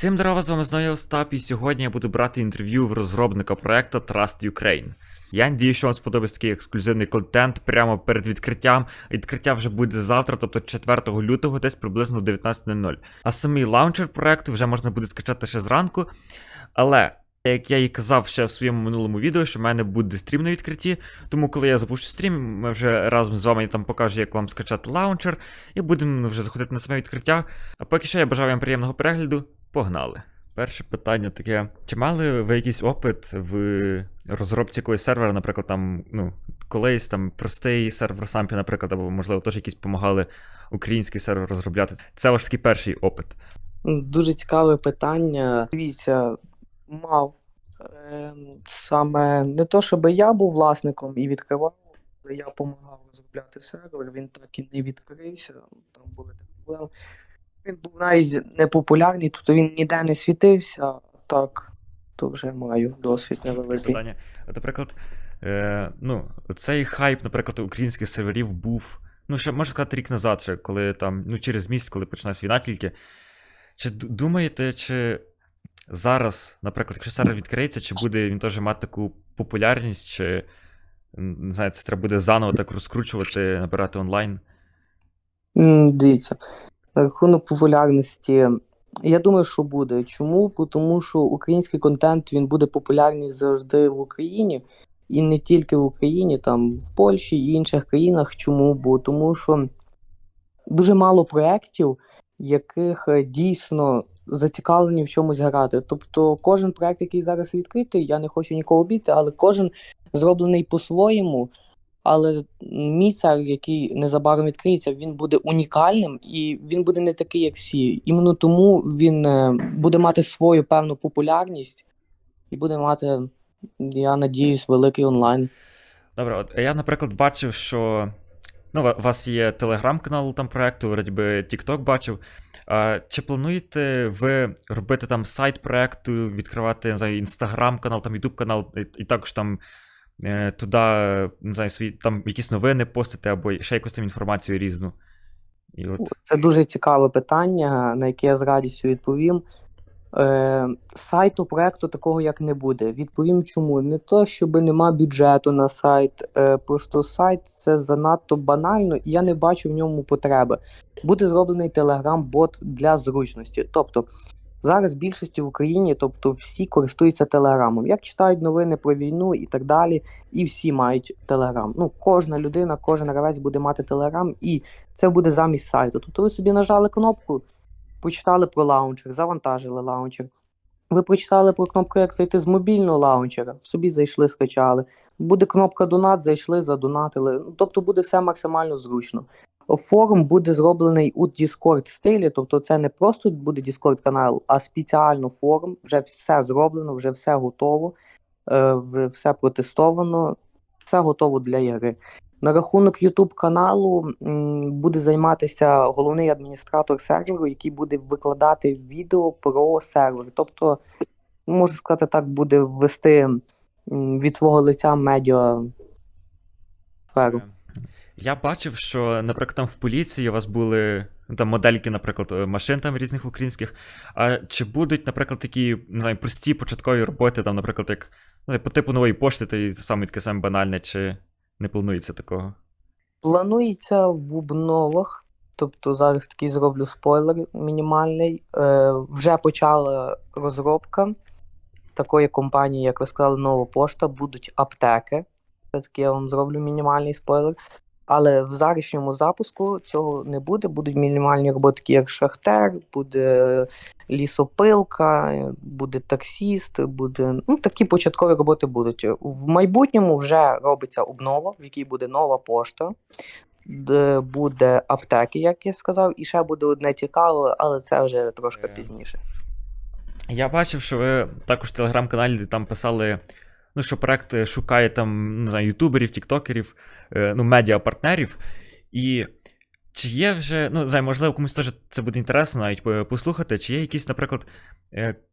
Всім здорово, з вами знову Остап, і сьогодні я буду брати інтерв'ю в розробника проекту Trust Ukraine. Я надію, що вам сподобається такий ексклюзивний контент прямо перед відкриттям. Відкриття вже буде завтра, тобто 4 лютого, десь приблизно в 19.00. А самий лаунчер проекту вже можна буде скачати ще зранку. Але, як я і казав ще в своєму минулому відео, що в мене буде стрім на відкритті. Тому, коли я запущу стрім, ми вже разом з вами я там покажу, як вам скачати лаунчер, і будемо вже заходити на саме відкриття. А поки що я бажаю вам приємного перегляду. Погнали. Перше питання таке: чи мали ви якийсь опит в розробці якогось сервера, наприклад, там, ну, колись там простий сервер сампі, наприклад, або, можливо, теж якісь допомагали український сервер розробляти? Це ваш такий перший опит. Дуже цікаве питання. Дивіться, мав е, саме не то, щоб я був власником і відкривав, але я допомагав розробляти сервер, він так і не відкрився, там були такі проблеми. Він був навіть непопулярний, тобто він ніде не світився, так, то вже маю досвід невеликий. питання. От, наприклад, е, ну, цей хайп, наприклад, українських серверів був, ну, ще можна сказати, рік назад, ще, коли там, ну, через місяць, коли почалась війна тільки. Чи думаєте, чи зараз, наприклад, якщо сервер відкриється, чи буде він теж мати таку популярність, чи не знаю, це треба буде заново так розкручувати, набирати онлайн? Дивіться, рахунок популярності. Я думаю, що буде. Чому? Тому що український контент він буде популярний завжди в Україні, і не тільки в Україні, там в Польщі і інших країнах. Чому? Бо тому що дуже мало проєктів, яких е, дійсно зацікавлені в чомусь грати. Тобто, кожен проєкт, який зараз відкритий, я не хочу нікого обійти, але кожен зроблений по-своєму. Але мій сервер, який незабаром відкриється, він буде унікальним і він буде не такий, як всі. Іменно тому він е, буде мати свою певну популярність і буде мати, я надіюсь, великий онлайн. Добре, от я, наприклад, бачив, що. Ну, у вас є телеграм-канал там проекту, вроді би TikTok бачив. А, чи плануєте ви робити там сайт проекту, відкривати, інстаграм-канал, там Ютуб канал, і, і також там туди, не знаю, свої там якісь новини постити або ще якусь там інформацію різну. І от. Це дуже цікаве питання, на яке я з радістю відповім. Е, сайту проекту такого як не буде. Відповім чому. Не то, щоб нема бюджету на сайт, е, просто сайт це занадто банально, і я не бачу в ньому потреби. Буде зроблений телеграм-бот для зручності. Тобто зараз більшості в Україні, тобто всі користуються телеграмом. Як читають новини про війну і так далі, і всі мають телеграм. Ну, кожна людина, кожен гравець буде мати телеграм, і це буде замість сайту. Тобто ви собі нажали кнопку, почитали про лаунчер, завантажили лаунчер. Ви прочитали про кнопку, як зайти з мобільного лаунчера, собі зайшли, скачали. Буде кнопка донат, зайшли, задонатили. Ну, Тобто буде все максимально зручно. Форум буде зроблений у Discord стилі, тобто це не просто буде Discord канал, а спеціально форум. Вже все зроблено, вже все готово, е, вже все протестовано, все готово для ігри. На рахунок YouTube каналу буде займатися головний адміністратор серверу, який буде викладати відео про сервер. Тобто, можна сказати так, буде ввести від свого лиця медіа сферу. Я бачив, що, наприклад, там в поліції у вас були там модельки, наприклад, е, машин там різних українських. А чи будуть, наприклад, такі не знаю, прості початкові роботи, там, наприклад, як не знаю, по типу нової пошти, то і саме таке саме банальне, чи не планується такого? Планується в обновах, тобто зараз такий зроблю спойлер мінімальний. Е, вже почала розробка такої компанії, як ви сказали, нова пошта, будуть аптеки. Це таки я вам зроблю мінімальний спойлер. Але в зарішньому запуску цього не буде. Будуть мінімальні роботи, такі як шахтер, буде лісопилка, буде таксіст, буде. Ну, такі початкові роботи будуть. В майбутньому вже робиться обнова, в якій буде нова пошта, де буде аптеки, як я сказав, і ще буде одне цікаве, але це вже трошки Е, пізніше. Я бачив, що ви також в телеграм-каналі там писали, ну, що проект е, шукає там, не знаю, ютуберів, тіктокерів, е, ну, медіапартнерів. І чи є вже, ну, знаю, можливо, комусь теж це буде інтересно навіть е, послухати, чи є якісь, наприклад,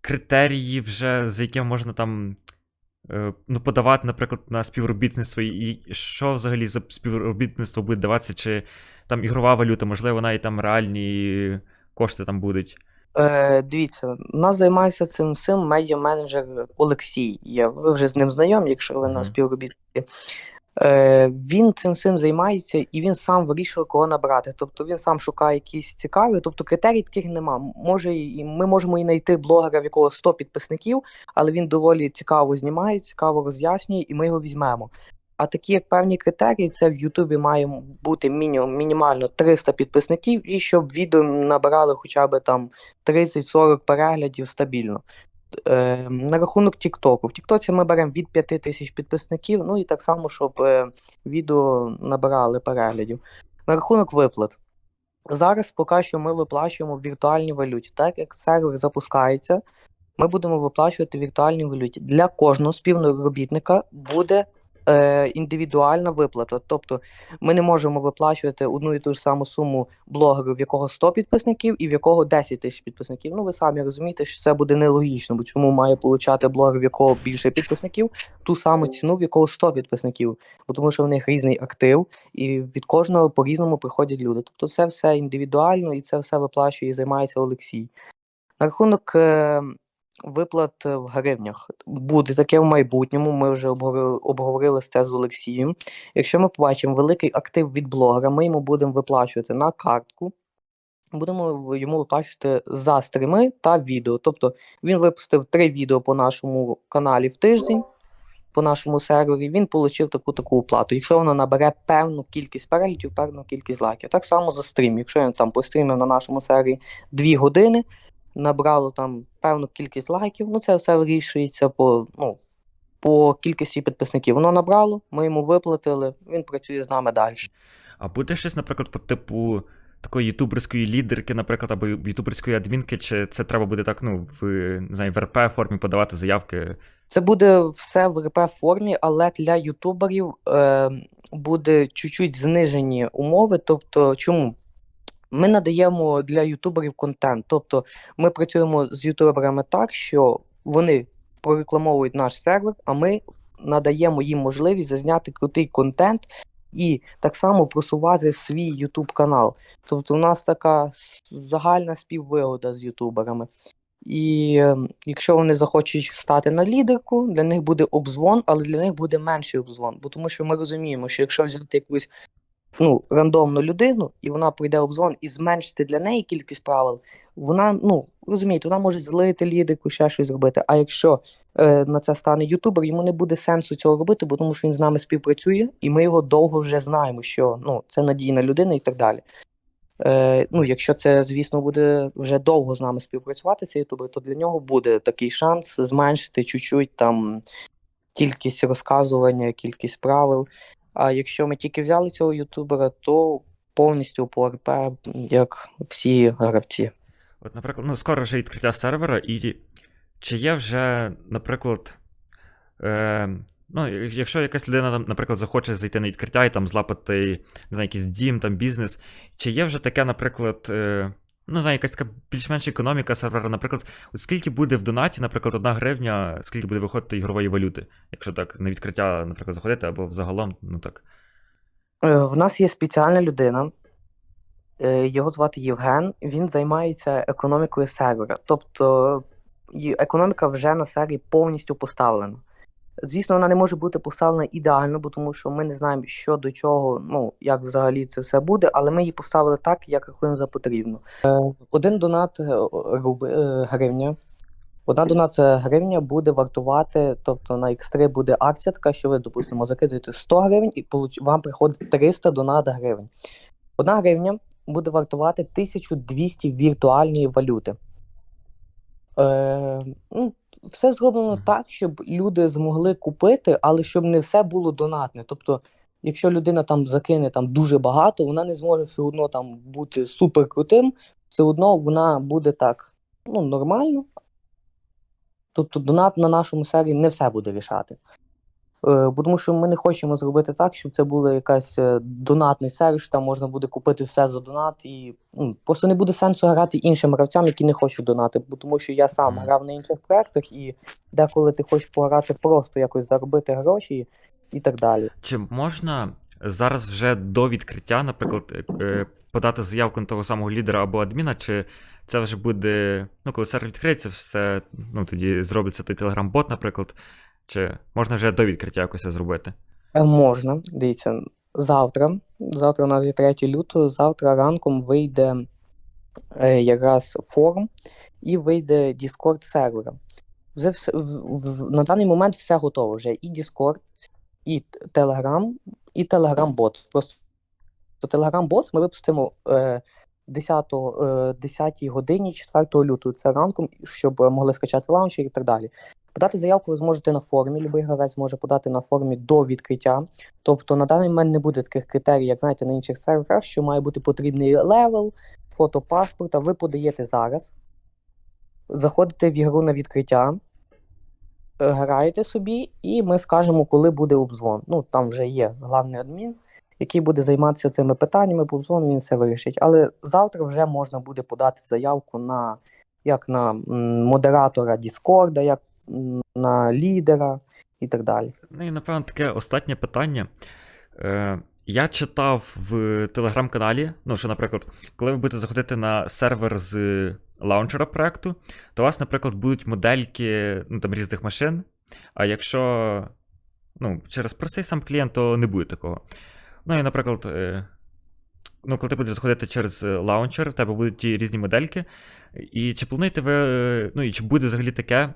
критерії вже, за якими можна там. Ну, подавати, наприклад, на співробітництво, і що взагалі за співробітництво буде даватися, чи там ігрова валюта, можливо, навіть там реальні кошти там будуть. Е, дивіться, у нас займається цим всім медіа-менеджер Олексій. Є. Ви вже з ним знайомі, якщо ви на співробітники. Е, він цим всім займається і він сам вирішує, кого набрати. Тобто він сам шукає якісь цікаві, тобто критерій таких нема. Може, і ми можемо і знайти блогера, в якого 100 підписників, але він доволі цікаво знімає, цікаво роз'яснює, і ми його візьмемо. А такі як певні критерії, це в Ютубі має бути мінімум мінімально 300 підписників, і щоб відео набирали хоча б там 30-40 переглядів стабільно. Е, на рахунок Тіктоку. В Тіктоці ми беремо від 5 тисяч підписників, ну і так само, щоб е, відео набирали переглядів. На рахунок виплат. Зараз поки що ми виплачуємо в віртуальній валюті. Так як сервер запускається, ми будемо виплачувати в віртуальній валюті. Для кожного співробітника буде е, індивідуальна виплата. Тобто ми не можемо виплачувати одну і ту ж саму суму блогеру, в якого 100 підписників і в якого 10 тисяч підписників. Ну ви самі розумієте, що це буде нелогічно, бо чому має получати блогер, в якого більше підписників, ту саму ціну, в якого 100 підписників, бо тому що в них різний актив, і від кожного по-різному приходять люди. Тобто це все індивідуально і це все виплачує і займається Олексій. На рахунок е, виплат в гривнях буде таке в майбутньому. Ми вже обговорили, обговорили це з Олексієм. Якщо ми побачимо великий актив від блогера, ми йому будемо виплачувати на картку. Будемо йому виплачувати за стріми та відео. Тобто він випустив три відео по нашому каналі в тиждень, по нашому сервері. Він отримав таку таку оплату. Якщо воно набере певну кількість переглядів, певну кількість лайків. Так само за стрім. Якщо він там пострімив на нашому сервері 2 години, набрало там певну кількість лайків, ну це все вирішується по, ну, по кількості підписників. Воно набрало, ми йому виплатили, він працює з нами далі. А буде щось, наприклад, по типу такої ютуберської лідерки, наприклад, або ютуберської адмінки, чи це треба буде так, ну, в не знаю, в РП формі подавати заявки? Це буде все в РП формі, але для ютуберів е, буде чуть-чуть знижені умови. Тобто, чому? Ми надаємо для ютуберів контент. Тобто ми працюємо з ютуберами так, що вони прорекламовують наш сервер, а ми надаємо їм можливість зазняти крутий контент і так само просувати свій YouTube канал. Тобто, у нас така загальна співвигода з ютуберами. І е, якщо вони захочуть стати на лідерку, для них буде обзвон, але для них буде менший обзвон. Бо тому що ми розуміємо, що якщо взяти якусь ну, рандомну людину, і вона пройде обзвон і зменшити для неї кількість правил, вона, ну, розумієте, вона може злити лідерку, ще щось зробити. А якщо е, на це стане ютубер, йому не буде сенсу цього робити, бо тому що він з нами співпрацює, і ми його довго вже знаємо, що ну, це надійна людина і так далі. Е, ну, якщо це, звісно, буде вже довго з нами співпрацювати, цей ютубер, то для нього буде такий шанс зменшити чуть-чуть там кількість розказування, кількість правил. А якщо ми тільки взяли цього ютубера, то повністю по РП, як всі гравці. От, наприклад, ну, скоро вже відкриття сервера, і чи є вже, наприклад, е, ну, якщо якась людина, наприклад, захоче зайти на відкриття і там злапати, не знаю, якийсь дім, там бізнес, чи є вже таке, наприклад, е, ну, знаю, якась така більш-менш економіка сервера, наприклад, от скільки буде в донаті, наприклад, одна гривня, скільки буде виходити ігрової валюти, якщо так на відкриття, наприклад, заходити, або взагалом, ну так. Е, В нас є спеціальна людина, е, його звати Євген. Він займається економікою сервера. Тобто економіка вже на сервері повністю поставлена. Звісно, вона не може бути поставлена ідеально, бо тому що ми не знаємо, що до чого, ну як взагалі це все буде, але ми її поставили так, як рахуємо за потрібно. Е, Один донат е, е, гривня. Одна донат гривня буде вартувати, тобто на X3 буде акція така, що ви, допустимо, закидуєте 100 гривень і вам приходить 300 донат гривень. Одна гривня буде вартувати 1200 віртуальної валюти. Е, ну, все зроблено Мгм. так, щоб люди змогли купити, але щоб не все було донатне. Тобто, якщо людина там закине там дуже багато, вона не зможе все одно там бути супер крутим, все одно вона буде так ну, нормально. Тобто донат на нашому сервері не все буде рішати. Е, бо тому що ми не хочемо зробити так, щоб це була якась е, донатний сервіс, там можна буде купити все за донат, і ну, просто не буде сенсу грати іншим гравцям, які не хочуть донати. Бо тому що я сам грав на інших проєктах, і деколи ти хочеш пограти просто якось заробити гроші і так далі. Чи можна зараз вже до відкриття, наприклад, е, подати заявку на того самого лідера або адміна, чи це вже буде, ну, коли сервер відкриється, все, ну, тоді зробиться той телеграм-бот, наприклад, чи можна вже до відкриття якось це зробити? Е, Можна, дивіться, завтра, завтра є 3 лютого, завтра ранком вийде е, якраз форум і вийде Discord сервера. Вже все, в, в, на даний момент все готово. Вже і Discord, і Telegram, і Telegram-бот. Просто Telegram-бот ми випустимо е, 10, е, 10 годині 4 лютого. Це ранком, щоб могли скачати лаунчер і так далі. Подати заявку ви зможете на форумі, любий гравець може подати на форумі до відкриття. Тобто на даний момент не буде таких критерій, як знаєте, на інших серверах, що має бути потрібний левел, фото паспорта. Ви подаєте зараз, заходите в ігру на відкриття, е, граєте собі, і ми скажемо, коли буде обзвон. Ну, там вже є главний адмін, який буде займатися цими питаннями, по обзвону він все вирішить. Але завтра вже можна буде подати заявку на як на модератора Діскорда, як на лідера і так далі. Ну і напевно таке останнє питання. Е, я читав в телеграм-каналі, ну що, наприклад, коли ви будете заходити на сервер з лаунчера проекту, то у вас, наприклад, будуть модельки ну, там, різних машин. А якщо ну, через простий сам клієнт, то не буде такого. Ну і, наприклад, е, ну, коли ти будеш заходити через е, лаунчер, в тебе будуть ті різні модельки. І чи плануєте ви, е, ну і чи буде взагалі таке,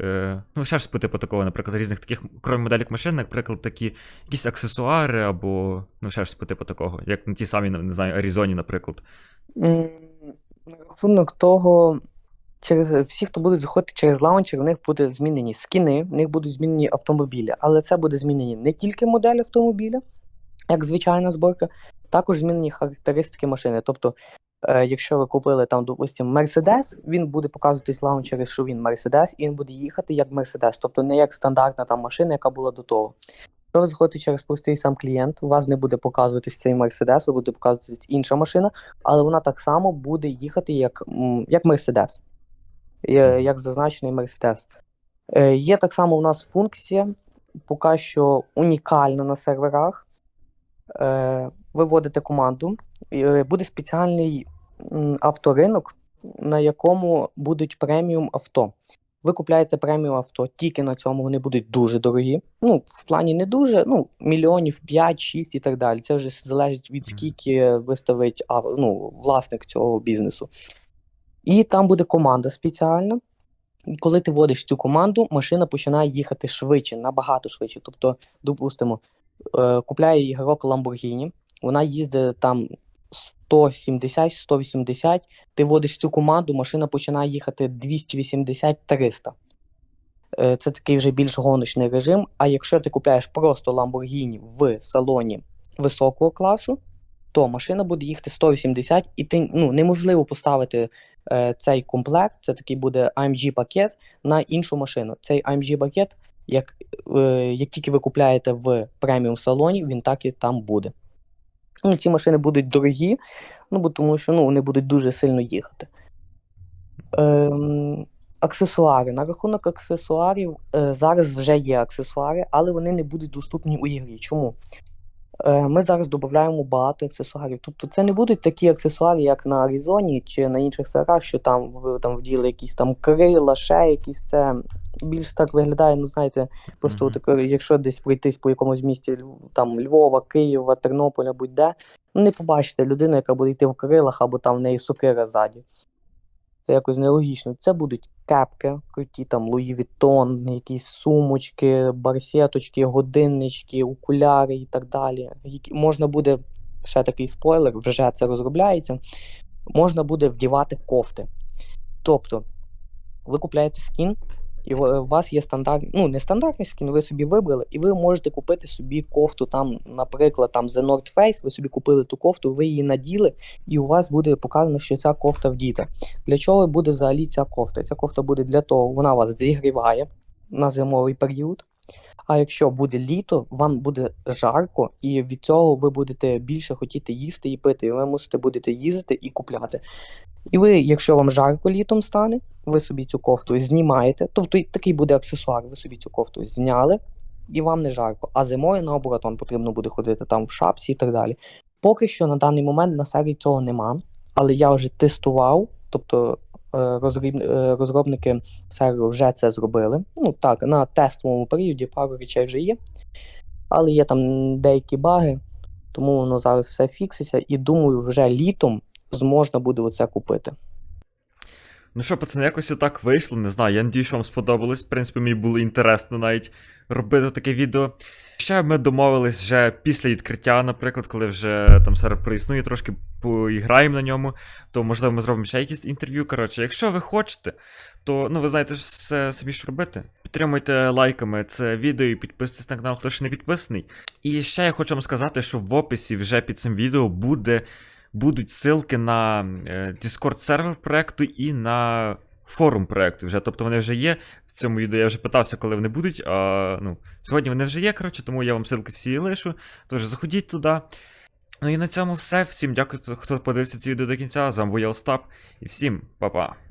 Е, ну, ще ж по типу такого, наприклад, різних таких, крім моделік машин, наприклад, такі якісь аксесуари, або ну, ще ж по типу такого, як на тій самій, не знаю, Аризоні, наприклад. М, На рахунок того, через всі, хто будуть заходити через лаунчер, у них будуть змінені скіни, в них будуть змінені автомобілі, але це буде змінені не тільки модель автомобіля, як звичайна зборка, також змінені характеристики машини. Тобто, якщо ви купили там, допустимо, Mercedes, він буде показуватись в лаунчері, що він Mercedes, і він буде їхати як Mercedes, тобто не як стандартна там машина, яка була до того. Якщо ви заходите через простий сам клієнт, у вас не буде показуватись цей Mercedes, буде показуватись інша машина, але вона так само буде їхати як, як як зазначений. Е, Є так само у нас функція, поки що унікальна на серверах. Е, Ви вводите команду, е, буде спеціальний авторинок, на якому будуть преміум авто. Ви купляєте преміум авто, тільки на цьому вони будуть дуже дорогі. Ну, в плані не дуже, ну, мільйонів 5-6 і так далі. Це вже залежить від скільки виставить ну, власник цього бізнесу. І там буде команда спеціальна. І коли ти вводиш цю команду, машина починає їхати швидше, набагато швидше. Тобто, допустимо, е, купляє ігрок Lamborghini, вона їздить там 170-180, ти вводиш цю команду, машина починає їхати 280-300. Е, Це такий вже більш гоночний режим. А якщо ти купляєш просто Lamborghini в салоні високого класу, то машина буде їхати 180, і ти ну, неможливо поставити е, цей комплект, це такий буде AMG пакет на іншу машину. Цей AMG пакет, як, е, як тільки ви купляєте в преміум салоні, він так і там буде. Ну, ці машини будуть дорогі, ну, бо тому що ну, вони будуть дуже сильно їхати. Ем, аксесуари. На рахунок аксесуарів е, зараз вже є аксесуари, але вони не будуть доступні у ігрі. Чому? Е, ми зараз додаємо багато аксесуарів. Тобто це не будуть такі аксесуари, як на Аризоні чи на інших серверах, що там в там вділи якісь там крила, ще якісь це більш так виглядає, ну знаєте, просто Мгм. таке, якщо десь пройтись по якомусь місті там Львова, Києва, Тернополя, будь-де, ну не побачите людину, яка буде йти в крилах, або там в неї сокира ззаді. Це якось нелогічно. Це будуть кепки, круті там Луї Віттон, якісь сумочки, барсеточки, годиннички, окуляри і так далі. Які, можна буде, ще такий спойлер, вже це розробляється. Можна буде вдівати кофти. Тобто, ви купляєте скін, і у вас є стандарт, ну не стандартний скін, ви собі вибрали, і ви можете купити собі кофту там, наприклад, там The North Face, ви собі купили ту кофту, ви її наділи, і у вас буде показано, що ця кофта вдіта. Для чого буде взагалі ця кофта? Ця кофта буде для того, вона вас зігріває на зимовий період. А якщо буде літо, вам буде жарко, і від цього ви будете більше хотіти їсти і пити, і ви мусите будете їздити і купляти. І ви, якщо вам жарко літом стане, ви собі цю кофту знімаєте, тобто такий буде аксесуар, ви собі цю кофту зняли, і вам не жарко. А зимою, наоборот, вам потрібно буде ходити там в шапці і так далі. Поки що на даний момент на сервері цього нема, але я вже тестував, тобто е, е, розробники серверу вже це зробили. Ну так, на тестовому періоді пару речей вже є, але є там деякі баги, тому воно зараз все фікситься, і думаю, вже літом зможна буде оце купити. Ну що, пацани, якось отак вийшло, не знаю. Я надію, що вам сподобалось. В принципі, мені було інтересно навіть робити таке відео. Ще ми домовились вже після відкриття, наприклад, коли вже там сервер проіснує, трошки поіграємо на ньому, то можливо ми зробимо ще якісь інтерв'ю. Коротше, якщо ви хочете, то ну ви знаєте все самі що робити. Підтримуйте лайками це відео і підписуйтесь на канал, хто ще не підписаний. І ще я хочу вам сказати, що в описі вже під цим відео буде будуть ссылки на е, Discord сервер проекту і на форум проекту вже. Тобто вони вже є. В цьому відео я вже питався, коли вони будуть. А, ну, сьогодні вони вже є, коротше, тому я вам ссылки всі лишу. Тож заходіть туди. Ну і на цьому все. Всім дякую, хто подивився це відео до кінця. З вами був я Остап. І всім па-па.